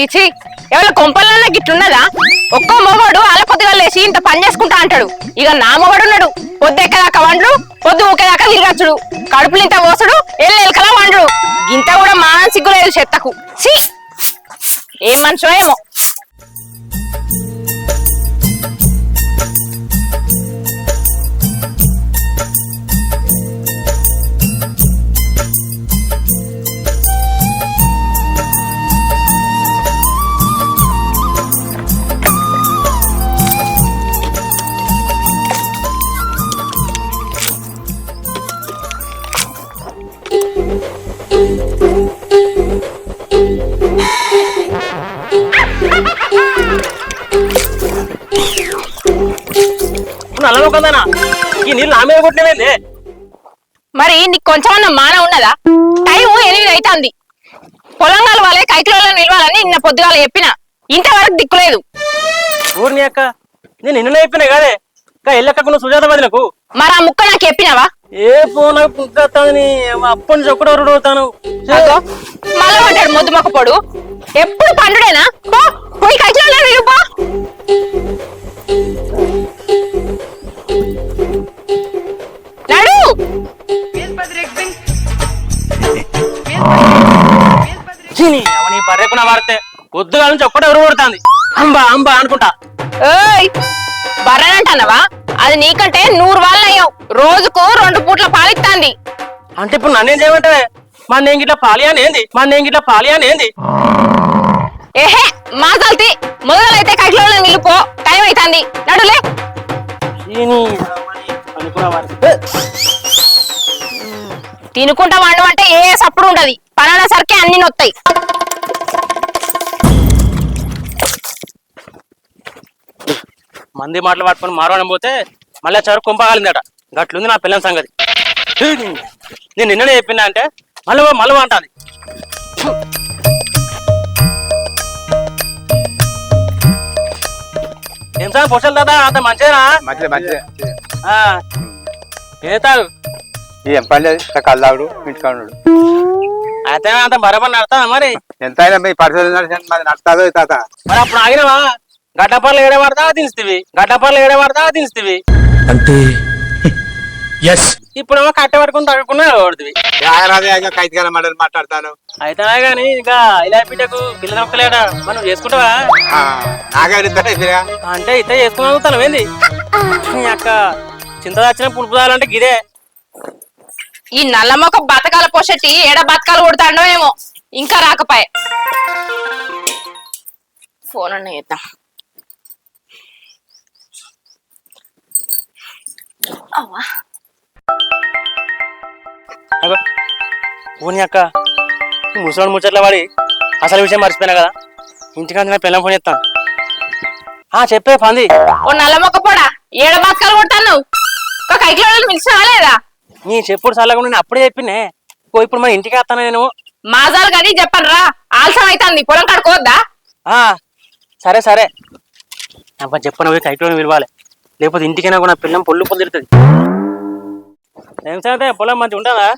చీచి. ఎవరి కొంపలన్నా గిట్లున్నదా? ఒక్కో మొగోడు అలా కొద్దిగా లేచి ఇంత పని చేసుకుంటా అంటాడు. ఇక నా మొగడు ఉన్నాడు పొద్దు ఎక్కదాకా వండు పొద్దు ఊకేదాకా తిరగచ్చుడు. కడుపులు ఇంత పోసుడు ఎల్లు ఎలకలా వండు ఇంత కూడా మానసిగ్గు లేదు చెత్తకు. ఛీ! ఏ మనిషో ఏమో. నల్ల కొందనా? ఈ నీళ్ళు నా మీద కొట్టినవేంది? మరి నీకు కొంచెమన్నా మాన ఉన్నదా? టైం ఎనిమిది అవుతుంది పొలంగాల వాళ్ళే కైకిలలో నిలవాలని నిన్న పొద్దుగాల చెప్పిన. ఇంతవరకు దిక్కులేదు ఊరిని అక్క నేను నిన్న చెప్పినా కదే? ఇంకా ఎల్లక్క నువ్వు సుజాత వదిలకు మరి ఆ ముక్క నాకు చెప్పినావా? ఏ ఫోన్ పుస్తకాన్ని అప్పటి నుంచి ఒక్కడో రెండు అవుతాను పడ్డాడు ముద్దు మొక్క పొడు. ఎప్పుడు పండుడేనా? పో పోయి కైకిలలో పో. అవని బర్రెకున వాడితే పొద్దుగా నుంచి ఒక్కడే ఎవరు కొడుతుంది. అంబా అంబా అనుకుంటా. ఏయ్ అది నీకంటే నూరు వాళ్ళు అయ్యావు రోజుకు రెండు పూట్ల పాలిస్తాంది అంటే ఇప్పుడు నన్నేం చేయమంటావే? మా నేను గిట్లా పాలియాని ఏంది? మా నేను గిట్లా పాలియాని ఏంది? ఏహే మా తల్తి మొదలైతే కైకిలలో నిలుపో. టైం అవుతుంది నడులే. తినుకుంటా వండు అంటే ఏ సప్పుడు ఉండదు. పనాన సరికి అన్ని నొత్తాయి. మంది మాటలు పట్టుకొని మారవడం పోతే మళ్ళీ చవరకు కుంపగాలిందట. గట్లుంది నా పిల్లల సంగతి. నేను నిన్ననే చెప్పినా అంటే మళ్ళీ మళ్ళీ అంటాది. ఏం సార్ పొషల్ దాదా అంత మంచిదేనా మంచిదే మంచిదే ఆ, ఏ తాగు ఏం పని లేదు ఇట్లా కళ్ళు తాగుడు ఇంటికాడు. అయితే అంత బరబర్ నడతా మరి? ఎంత అయినా మీ పరిశోధన మాది నడుతుందో తాత. మరి అప్పుడు ఆగినవా? గడ్డపర్లు ఏడే పడతా దించుతీవి? గడ్డపర్లు ఏడే పడతా దించుతీవి? అంటే ఎస్ ఇప్పుడేమో కట్టె ఇంకా కైతికాల మండలి మాట్లాడతాను. అయితే కానీ ఇంకా ఇలా బిడ్డకు పిల్ల నొక్కలేట మనం చేసుకుంటావా. అంటే ఇతే చేసుకుని తను ఏంది? అక్క చింత వచ్చిన పులుపు తాగాలంటే గిదే. ఈ నల్లమొక బతకాల పోషెట్టి ఏడ బతకాలు కొడతాడో ఏమో. ఇంకా రాకపాయే. ఫోన్ అన్న చేద్దాం. అవ్వా. పోనీ అక్క ముసలాడు ముచ్చట్ల వాడి అసలు విషయం మర్చిపోయినా కదా? ఇంటికంటే నా పిల్లలు ఫోన్ చేస్తాను ఆ చెప్పే పంది. ఓ నల్లమొక్క పోడా? ఏడ బతకాలు కొడతాను ఒక కైకిలో మిక్స్ రాలేదా? నీ చెప్పుడు చల్లగా నేను అప్పుడే చెప్పినే ఓ ఇప్పుడు మన ఇంటికి వస్తాను నేను? మాజాలు కానీ చెప్పను రా ఆలస్యం అవుతుంది పొలం కడుకోవద్దా ఆ, సరే సరే. అబ్బా చెప్పను కైట్లో విలవాలి లేకపోతే ఇంటికైనా కూడా పిల్లం పొల్లు తిరుగుతుంది. ఏం సంగతే? పొలం మంచి ఉంటుందా?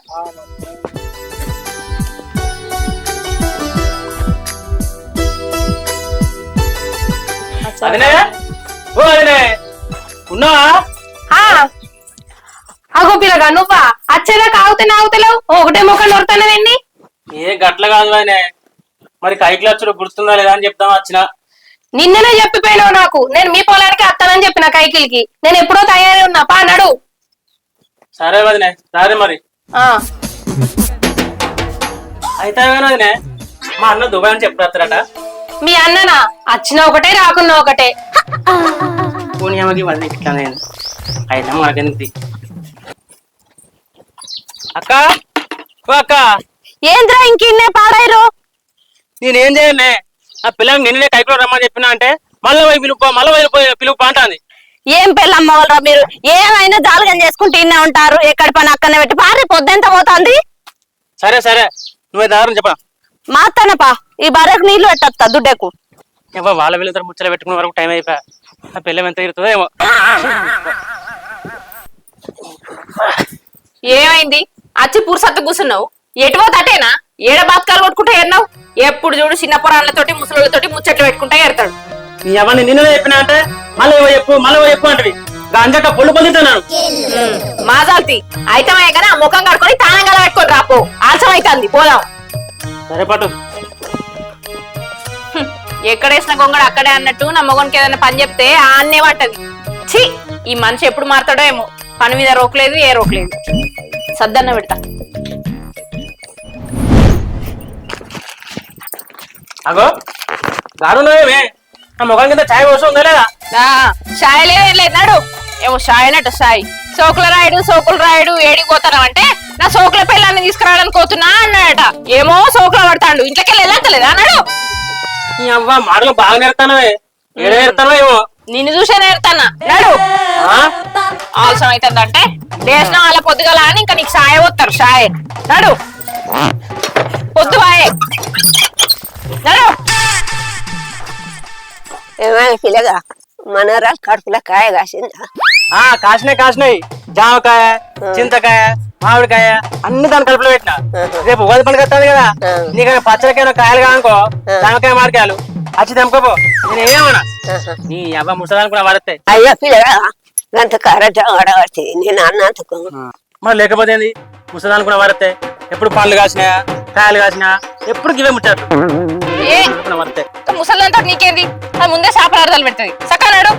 అదినే ఓ అదినే ఉన్నావా? అగో పిల్లగా నువ్వా? ఆగుతానే ఆగుతలేవు ఒకటే ఏ గట్ల కాదు అదినే మరి కైకి వచ్చుడు గుర్తుందా లేదా అని చెప్తాం వచ్చిన? నిన్ననే చెప్పిపోయినావు నాకు. నేను మీ పొలానికి అత్తానని చెప్పిన కైకిలికి. నేను ఎప్పుడో తయారై ఉన్నా. పా నడు. సరే వదినే సరే మరి. ఆ, అయితే కానీ వదినే మా అన్న దుబాయ్ అని చెప్తారట మీ అన్ననా? వచ్చిన ఒకటే రాకున్నా ఒకటే. పోనీ ఆమెకి మళ్ళీ ఇట్లా నేను అయితే మనకెందుకు. అక్క ఓ అక్క. ఏంద్రా ఇంకిన్నే పాడాయిరు నేనేం చేయలే? ఆ పిల్లకి నిన్ననే కైకులో రమ్మని చెప్పినా అంటే మళ్ళీ పోయి పిలుపు మళ్ళీ పోయి పిలుపు అంటాంది. ఏం పెళ్ళమ్మ వాళ్ళరా మీరు? ఏమైనా జాలగం చేసుకుంటూ ఇన్నే ఉంటారు? ఎక్కడి పని అక్కడనే పెట్టి పారి పొద్దెంత పోతుంది? సరే సరే. నువ్వే దారం చెప్పా మా అత్తనపా ఈ బర్రెకు నీళ్ళు పెట్టొస్తా దుడ్డకు. ఏమో వాళ్ళ వీళ్ళిద్దరు ముచ్చట పెట్టుకునే వరకు టైం అయిపోయా. ఆ పిల్లం ఎంత ఇరుతుందో ఏమో. ఏమైంది? అచ్చి పూర్సత్తు కూర్చున్నావు ఎటువో తటేనా ఏడ బాత్కాలు కొట్టుకుంటే ఏరినావు ఎప్పుడు చూడు చిన్న పొరాళ్ళతోటి ముసలితోటి ముచ్చట్లు పెట్టుకుంటా ఎడతాడు నీ ఎవరిని నిన్న చెప్పినా అంటే మళ్ళీ చెప్పు మళ్ళీ చెప్పు అంటవి. అంజక పొళ్ళు పొందుతున్నాను మాజాల్తి అయితమే కానీ ఆ ముఖం కడుకొని తానం గల పెట్టుకొని రాపో. ఆలస్యం అవుతుంది పోదాం. సరే పట్టు. ఎక్కడేసిన గొంగడు అక్కడే అన్నట్టు నా మొగనికి ఏదైనా పని చెప్తే ఆ అన్నే పట్టది. ఛీ ఈ మనిషి ఎప్పుడు మారుతాడో ఏమో. పని మీద రోకలేదు ఏ రోకలేదు. సద్దన్న పెడతా. అగో దారుణమే నా ముఖం కింద ఛాయ్ కోసం ఉందా లేదా? ఆ, షాయి లేదు లేదు నాడు. ఏమో షాయి అన్నట్టు షాయి సోకుల రాయుడు సోకుల రాయుడు ఏడికి పోతాను అంటే నా సోకుల పిల్లాన్ని తీసుకురావడానికి పోతున్నా అన్నాడట. ఏమో సోకుల పడతాడు. ఇంట్లోకి వెళ్ళలేదా అన్నాడు నీ అవ్వ మాటలు బాగా నేర్తానవే. ఏడ నేర్తానో ఏమో? నిన్ను చూసే నేర్తానా? నాడు. ఆ? అవసరం అవుతుందంటే దేశం వాళ్ళ పొద్దుగల అని ఇంకా నీకు సాయ పోతారు సాయ నడు. పొద్దు వాయే నడు. ఏమైనా పిల్లగా మనవరాలు కడుపులో కాయ కాసిందా? ఆ కాసినాయి కాసినాయి. జామకాయ చింతకాయ మామిడికాయ అన్ని దాని కలుపులో పెట్టిన. రేపు ఉగాది పండుగ వస్తుంది కదా. ఆ. నీకు పచ్చడికైనా కాయలు కానుకో జామకాయ మామిడికాయలు. వచ్చి తెంపుకోపో. నేను ఏమన్నా. నీ అవ్వ ముసలానికి కూడా పడతాయి అయ్యో పిల్లగా కారట ఆడబడితే నేను అన్నందుకు మరి లేకపోతే ముసలానికి కూడా పడతాయి ఎప్పుడు పండ్లు కాసినాయా? కాయలు కాసినా ఎప్పుడు గివే ముట్టారు పడతాయి ముసలంతా నీకేంది? అది ముందే శాపరార్థాలు పెడుతుంది. సకా నడు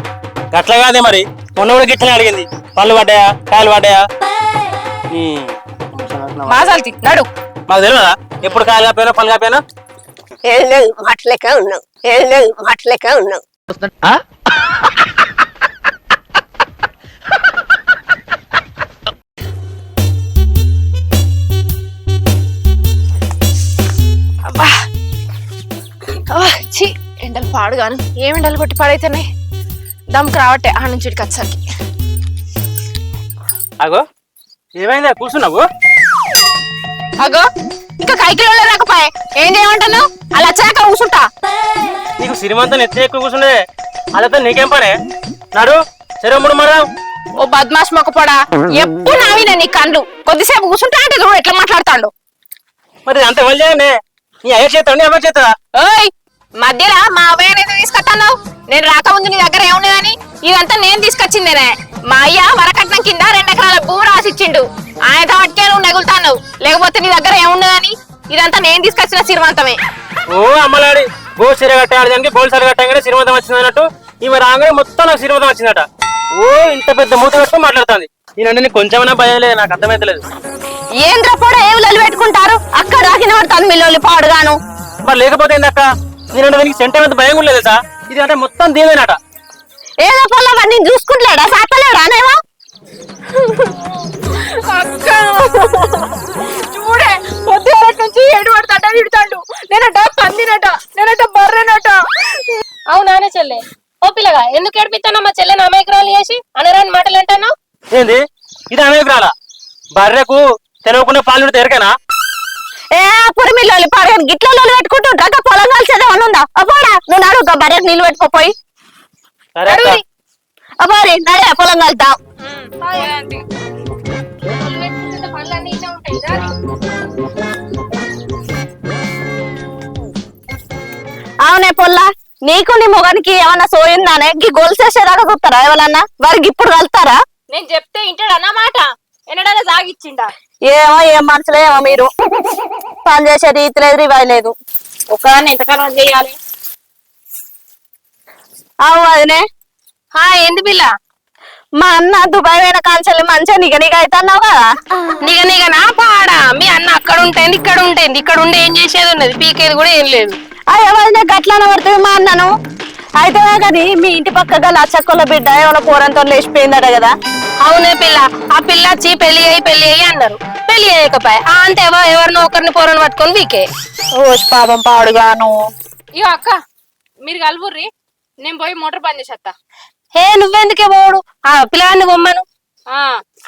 గట్ల కాదే మరి. మొన్న కూడా గిట్లనే అడిగింది. పళ్ళు పడ్డాయా? కాయలు పడ్డాయా? నీ మాసాల్తి నడు. మాకు తెలియదా ఎప్పుడు కాయలు కాపోయినా పళ్ళు కాపోయినా? ఏం లేదు మాటలకే ఉన్నావు ఏం లేదు మాటలకే ఉన్నావు అబ్బా. అబ్బా, ఛీ ఎండలు పాడుగాను ఏం ఎండలు కొట్టి పాడైతేనే దమ్కి రావట్టే ఆ నుంచి ఇక్కడికి వచ్చేసరికి. అగో ఏమైందా? కూర్చున్నావు? అగో ఇంకా కైకిలో రాకపోయే. ఏం చేయమంటాను అలా వచ్చాక కూర్చుంటా. నీకు సిరిమంతా నెత్తి ఎక్కువ కూర్చుండే అదంతా నీకేం పనే? నడు సరే మూడు మరం ఓ బద్మాష్ మొక్కపోడా ఎప్పుడు నావినా నీ కళ్ళు కొద్దిసేపు కూర్చుంటా అంటే చూడు ఎట్లా మాట్లాడతాడు. మరి అంత చేయండి నీ అయ్య చేస్తాడు ఎవరు చేస్తా ఓయ్ మధ్యలో మా అవ్వయ్య అనేది తీసుకొస్తాను నేను రాకముందు నీ దగ్గర ఏమున్నదని? ఇదంతా నేను తీసుకొచ్చిందేనే. మా అయ్య వరకట్నం కింద రెండు ఎకరాల భూమి రాసిచ్చిండు. ఆయనతో పట్టుకే నువ్వు నెగులుతాను లేకపోతే నీ దగ్గర ఏమున్నదని? ఇదంతా నేను తీసుకొచ్చిన సిరిమంతమే ఓ అమ్మలాడి గో సిర కట్టాడడానికి గోల్ సరి కట్టగానే వచ్చింది అన్నట్టు. ఈమె రాగానే మొత్తం నాకు సిరిమంతం వచ్చిందట. ఓ ఇంత పెద్ద మూత కట్టుకొని మాట్లాడుతుంది. నేనంటే నీకు కొంచెమైనా భయం లేదు నాకు అర్థమైతలేదు ఏంద్ర కూడా ఏమి లొల్లి పెట్టుకుంటారు అక్కడ రాకిన వాడు తమ్మిలోళ్ళు పాడుగాను. మరి లేకపోతే ఏందక్క? నేనంటే దీనికి సెంటిమెంట్ భయం కూడా లేదు సార్ ఇది అంటే మొత్తం దీవేనట ఏదో పొల్ల వాడిని చూసుకుంటలేడా సాతలేడా అక్క! చూడే పొద్దున నుంచి ఏడు పడతాడ విడతాడు నేనట పందినట నేనట బర్రెనట. అవునానే చెల్లె? ఓ పిల్లగా ఎందుకు ఏడిపిస్తానో మా చెల్లెని అమాయకురాలు చేసి అనరాని మాటలు అంటాను ఏంది? ఇది అనేకురాలా బర్రెకు తెలవకుండా పాలు ఎరకనా ఏ పురిమిల్లోళ్ళు పాడుగాను గిట్ల లొల్లి పెట్టుకుంటుంటా పొలం కలిసేదేమన్నా ఉందా అపోడా నువ్వు నడు బర్రెకు నీళ్ళు పెట్టుకోపోయి. అపోరి నడే పొలం కలుద్దాం అవునే పొల్లా నీకు నీ మొగానికి ఏమన్నా సోయిందానే? గీ గొలుసేసేదాకా చూస్తారా ఎవరన్నా? వారికి ఇప్పుడు కలుతారా? నేను చెప్తే ఇంటాడు అన్నమాట ఎన్నడన్నా సాగిచ్చిండా? ఏమో ఏం మనసులో ఏమో మీరు. పని చేసే రీతి లేదు రివాయి లేదు. ఒక ఎంతకాలం చేయాలి? అవు అదినే హా ఏంది పిల్ల? మా అన్న దుబాయ్ పోయిన కాంచెల్లి మంచిగా నిగ నిగ అవుతున్నావు? కదా నీగ నీగ నా పాడా? మీ అన్న అక్కడ ఉంటుంది ఇక్కడ ఉంటుంది. ఇక్కడ ఉండి ఏం చేసేది ఉన్నది? పీకేది కూడా ఏం లేదు. అయ్యో వదిన గట్లనే పడుతుంది మా అన్నను. అయితే కానీ మీ ఇంటి పక్కగా లచ్చక్కల బిడ్డ ఏమైనా పూరంతో లేచిపోయిందట కదా? అవునే పిల్ల ఆ పిల్ల వచ్చి పెళ్ళి అయ్యి పెళ్ళి అయ్యి అన్నారు. పెళ్ళి అయ్యకపోయి ఆ అంటే ఎవ- ఎవరినో ఒకరిని పోరని పట్టుకొని వీకే. ఓ పాపం పాడుగాను. ఇగో అక్క మీరు కలుపుర్రి నేను పోయి మోటార్ పని చేసేస్తా హే నువ్వెందుకే పోడు ఆ పిల్లగాన్ని బొమ్మను ఆ,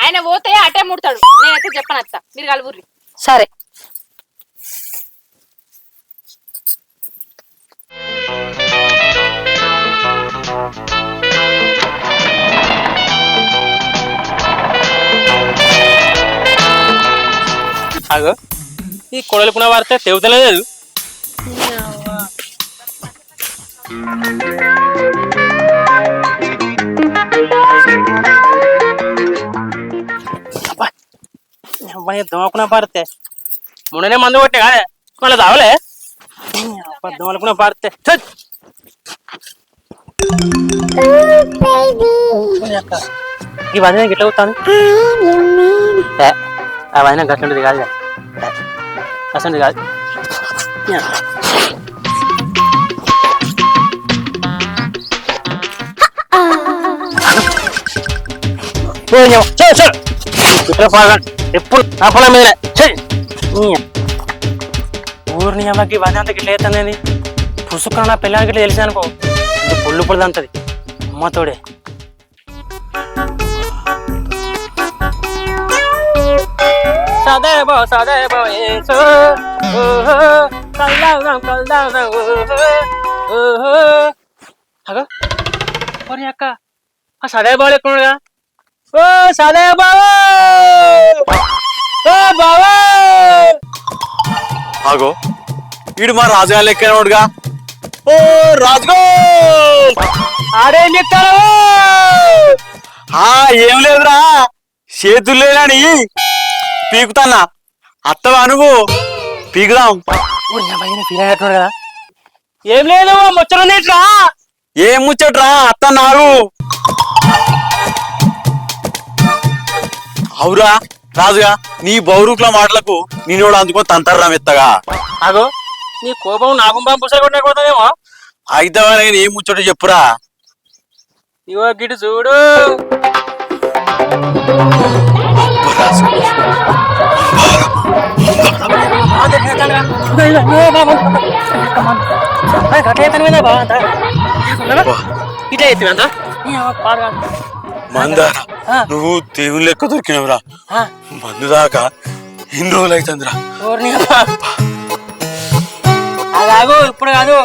ఆయన పోతే అటే ముడతాడు. నేనైతే చెప్పను అత్త మీరు కలుపుర్రి. సరే. అగో ఈ కొడలు కొడలుకున్న వారితే తెవుతలేదు అబ్బాయి పారితే పాడితే? మొన్ననే మందు కొట్టే కాదే? మళ్ళీ తావలే దోమలకున్నా పారితే ఈ వదిన గిట్ల అవుతాను ఆ వదిన గట్లుంటది కాదు అసలు కాదు. ఎప్పుడు నా పొలం మీద. ఊరిని అమ్మకి వది గిట్ల అవుతుంది పుసుకున్న నా పిల్లలకి గిట్ల ఒళ్ళు పడదంటది ఇది పొల్లు పొలది అంతది అమ్మతోడే సదేబో సదేబో ఏసో ఓహో కల్దాం కల్దాం ఓహో ఓహో. అగో. ఓరి అక్క ఆ సదేబావు ఎక్కడుగా ఓ సదేబావు ఓ బావా! ఆగో. వీడు మా రాజుగా లెక్కనోడుగా? ఓ రాజుగో ఆడేం చెప్తారు ఆ ఏం లేదురా. చేతులు లేదని పీకుతానా అత్తవా నువ్వు? పీకుదాం. కదా. ఏం లేదు ముచ్చడం ఇట్లా. ఏం ముచ్చట్రా అత్త నాగు. అవురా రాజుగా నీ బౌరుకుల మాటలకు నేనోడు అందుకో తంతర్రా మెత్తగా. అగో నీ కోపం నాగుంబం పుసలు కొట్టిన కొడతాదేమో అయితే ఏం ముచ్చట చెప్పురా? ఇగో గిటు చూడు. ఇట్లా ఎత్తి అంత? మందార. నువ్వు దేవుని లెక్క దొరికినవురా. మందు దాకా ఎన్ని రోజులు అవుతుందిరా? అదాగు ఇప్పుడు కాదు.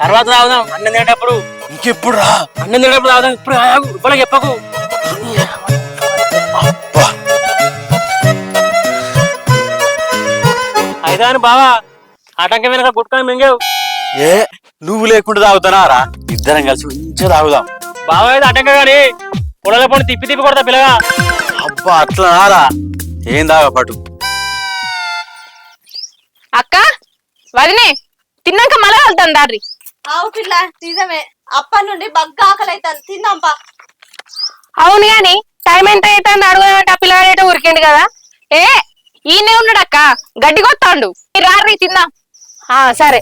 తర్వాత తాగుదాం అన్నం తినేటప్పుడు. ఇంకెప్పుడు రా? అన్నం తినేటప్పుడు తాగుదాం ఇప్పుడు ఆగు ఇప్పుడు చెప్పకు. అయితే అని బావా ఆటంకం వెనక గుట్టుకొని మింగేవు. ఏ నువ్వు లేకుండా తాగుతానా? రా ఇద్దరం కలిసి మంచిగా తాగుదాం. బావా అయితే అటంక కానీ పొడల పొడి తిప్పి తిప్పి కొడతా పిల్లగా. అబ్బా అట్లా నారా ఏం తాగా పటు. అక్క వదినే. తిన్నాక మళ్ళీ వెళ్తాను దారి ఆవు పిల్ల నిజమే. అప్పటి నుండి బగ్గా ఆకలి అవుతుంది తిందాంపా అవును గాని టైం ఎంత అవుతుంది అడుగుదామంటే ఆ పిల్లగాడేటో ఉరికిండు కదా. ఏ ఈయనే ఉన్నాడు అక్క. గడ్డి కొత్తాండు. మీరు రారి తిందాం ఆ సరే.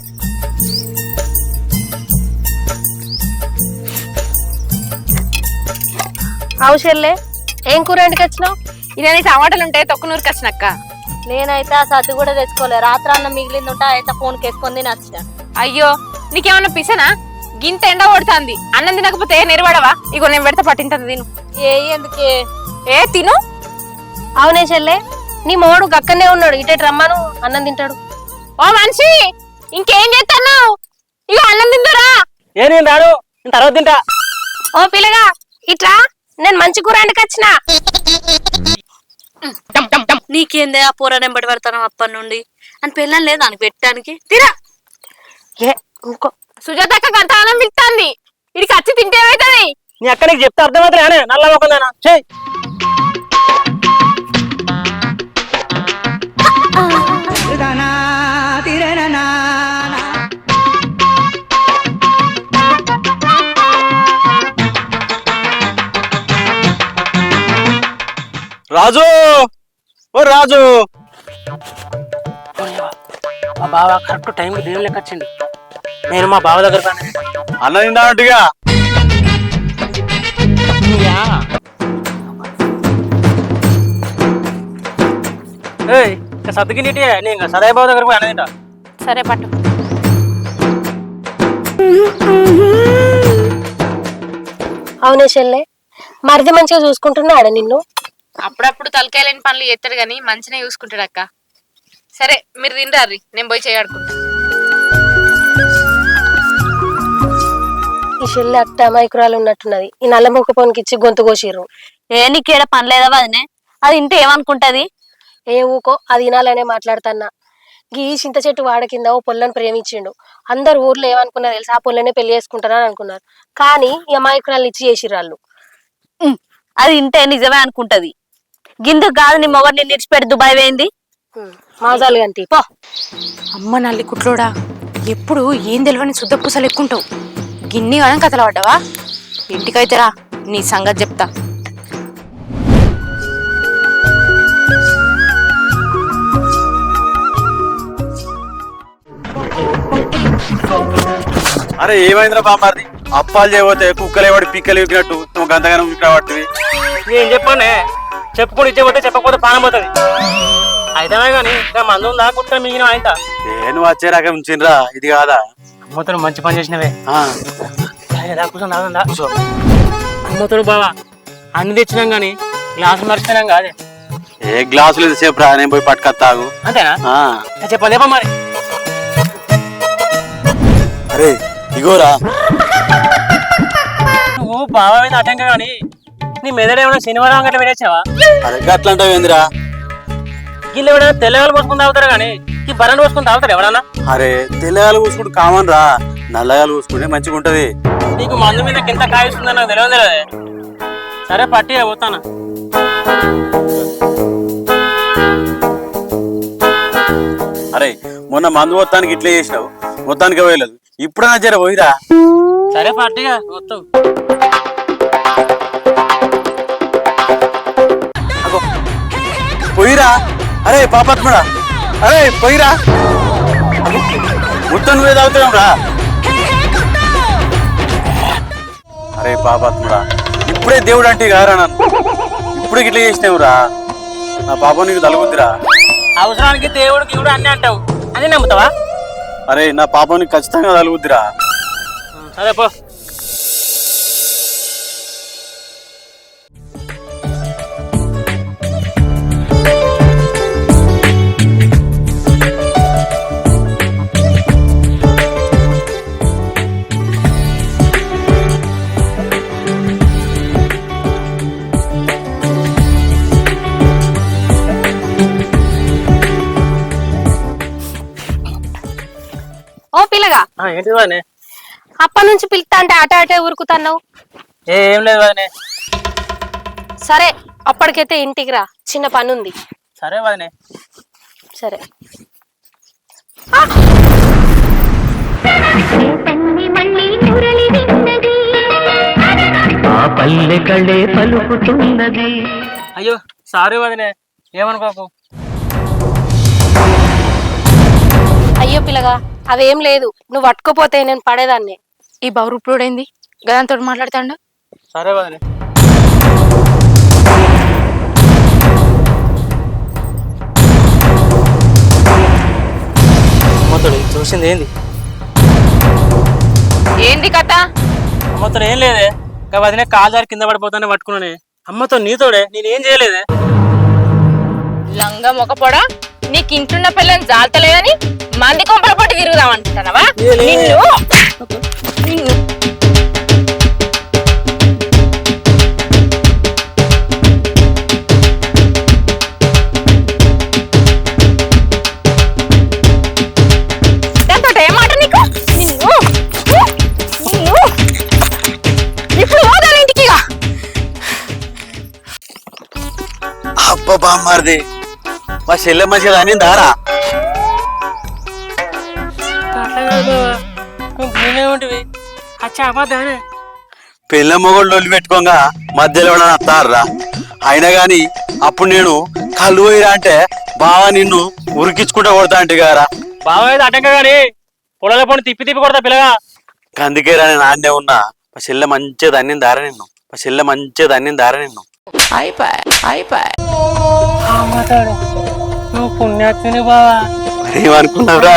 అవసరంలే ఏం కూర ఇంటికి వచ్చినావు ఇదని టమాటాలు ఉంటాయి తొక్కు నూరికి వచ్చినక్క నేనైతే ఆ సర్ది కూడా తెచ్చుకోలే. రాత్రి అన్న మిగిలింది ఉంటే అయితే ఫోన్ కేసుకొని నచ్చిన అయ్యో నీకేమన్నా పిసనా? గింత ఎండ కొడుతుంది. అన్నం తినకపోతే నిలబడవా? ఇగో నేను పెడతా పట్టింటది తిను. ఏ ఎందుకే? ఏ తిను. అవునే చెల్లె నీ మోడు గక్కనే ఉన్నాడు. ఇటే రమ్మను అన్నం తింటాడు. ఓ మనిషి ఇంకేం చేస్తున్నావు ఇక అన్నం తిందురా. ఏ నేను రాడు నేను తర్వాత తింటా. ఓ పిల్లగా ఇట్రా నేను మంచి కూర ఇంటికి వచ్చిన నీకేందే ఆ పూర నెంబడి పెడతాను అప్పటి నుండి? అని పెళ్ళం లేదు దానికి పెట్టడానికి. తిరా ఏ ఇంకో. సుజాతక్క గంట పిలుస్తుంది ఇడికి వచ్చి తింటే ఏమవుతుంది నీ అక్క నీకు చెప్తే అర్థమవుతుంది నల్ల మొక్కదానా చెయ్యి రాజు! ఓ రాజు! మా బావ కరెక్ట్ టైంకి దేవుని లెక్క వచ్చిండు నేను మా బావ దగ్గర అన్న తిందానట్టుగా ఏయ్ ఇంకా సర్దుకి నీటి నేను ఇంకా సదాయి బావ దగ్గర పోయి అన్న తింటా. సరే పట్టు. అవునే చెల్లె. మరిది మంచిగా చూసుకుంటున్నాడు నిన్ను? అప్పుడప్పుడు తలకాయలేని పనులు చేస్తాడు గాని మంచిగా చూసుకుంటాడు అక్క. సరే మీరు తింటారు నేను పోయి చేయాడుకుంటా ఈ చెల్లె అట్ట అమాయకురాలు ఉన్నట్టున్నది. ఈ నల్ల మొక్క పొనికి ఇచ్చి గొంతు కోసిర్రు. ఏ నీకేడ పని లేదా వదినే? అది ఇంటే ఏమనుకుంటది? ఏ ఊకో అది వినాలనే మాట్లాడుతున్నా. గీ చింత చెట్టు వాడ కింద ఓ పొల్లని ప్రేమించిండు. అందరు ఊర్లో ఏమనుకున్నారు తెలుసా? ఆ పొల్లనే పెళ్ళి చేసుకుంటారని అనుకున్నారు. కానీ ఈ అమాయకురాలు ఇచ్చి చేసిర్రు వాళ్ళు. అది ఇంటే నిజమే అనుకుంటది. గిందుకు కాదు నీ మొగర్ని నిడిచిపెట్టి దుబాయ్ పోయింది మాజాలు గంటి పో. అమ్మ నల్లి కుట్లోడా ఎప్పుడు ఏం తెలియని శుద్ధ పూసలు ఎక్కుంటావు? గిన్ని కాలం కథలు పడ్డావా ఇంటికైతే రా నీ సంగతి చెప్తా. అరే ఏమైందిరా బామ్మారిది అప్పాలు చేయబోతే కుక్కలు వాడి పిక్కలు ఎక్కినట్టు గంతగానం ఇక్కడ పడుతుంది ఏం చెప్పానే చెప్పుకొని ఇచ్చేపోతే చెప్పకపోతే పానం పోతుంది. అయితేనే కానీ ఇంకా మందు ఉందా? కుట్ట మిగిలిన ఆయన నువ్వు వచ్చే రకం ఉంచినరా ఇది కాదా? అమ్మతోడు మంచి పని చేసినవే. కూర్చొని అమ్మతోడు బావా అన్ని తెచ్చినాం కానీ గ్లాసు మర్చిపోయినాం కాదే. ఏ గ్లాసులు ఎంతసేపు రా నేను పోయి పట్టుకొత్తాగు అంతేనా? ఆ, చెప్పండి చెప్ప మరి. అరే ఇగోరా. నువ్వు బావ మీద అటెంక కానీ నీ మెదడు ఏమైనా శనివారం గట్ల పెట్టేసావా అరే గట్లంటావు ఏందిరా? వీళ్ళు ఎవరైనా తెల్లగాలు పోసుకుని తాగుతారు కానీ ఈ బర్రెలు పోసుకుని తాగుతారు ఎవరన్నా అరే తెల్లగాలు కూసుకుంటే కామన్ రా. నల్లగాలు కూసుకుంటే మంచిగా ఉంటది. నీకు మందు మీద కింద కాయిస్తుందో నాకు తెలియదు తెలియదే సరే పట్టి పోతాను. అరే మొన్న మందు మొత్తానికి ఇట్లే చేసినావు. మొత్తానికి పోయలేదు. ఇప్పుడన్నా జర పోయిరా. సరే పట్టిగా మొత్తం పోయిరా. అరే పాపత్మడా. అరే పోయిరా. మొత్తం నువ్వే తాగుతున్నావు రా. అరే పాపాత్ముడా. ఇప్పుడే దేవుడు అంటే కారా నన్ను ఇప్పుడు ఇట్లా చేసినావురా నా పాపం నీకు తలగుద్దిరా. అవసరానికి దేవుడికి కూడా అన్నీ అంటావు. అది నమ్ముతావా? అరే నా పాపం నీకు ఖచ్చితంగా తలుగుద్దిరా. సరే పో. ఏంటి వదనే అప్ప నుంచి పిలుస్తా అంటే అటే అటే ఉరుకుతున్నావు? ఏ ఏం లేదు వదనే సరే అప్పటికైతే ఇంటికి రా. చిన్న పని ఉంది సరే వదనే సరే. ఆ పల్లె కళ్ళే పలుకుతున్నది. అయ్యో సారీ వదనే ఏమనుకోకు అయ్యో పిల్లగా అవేం లేదు. నువ్వు పట్టుకోపోతే నేను పడేదాన్ని. ఈ బౌరుపుడైంది గదంతో మాట్లాడుతాడు? సరే వదనే అమ్మతోడు ఇది చూసింది ఏంది? ఏంది కథ? అమ్మతో ఏం లేదే. ఇంకా వదిన కాలు జారి కింద పడిపోతానే పట్టుకున్నానే. అమ్మతో నీతోడే నేనేం చేయలేదే? లంగ మొక పొడ నీకు ఇంటున్న పిల్లని జాలతలేదని మంది కొంపల పట్టి తిరుగుదాం అంటున్నావా నిన్ను. నిన్ను. అబ్బా బామ్మారిది మా చెల్లె మంచిగా అని నువ్వు నేనేమిటివి అచ్చా అబద్ధానే పిల్ల మొగళ్ళు వదిలి పెట్టుకోగా మధ్యలో వస్తారా? అయినా గాని అప్పుడు నేను కళ్ళు పోయిరా అంటే బావ నిన్ను ఉరికించుకుంటా కొడతా అంటే గారా? బావ అయితే అడ్డంక కానీ పొలాల పొని తిప్పి తిప్పి కొడతా పిల్లగా. అందుకే రా నేను ఆడనే ఉన్నా. మా చెల్లె మంచిగా దాన్ని దార నిన్ను? మా చెల్లె మంచిగా దాన్ని దార నిన్ను నువ్వు పుణ్యాత్ముని బావా. ఏమనుకున్నావురా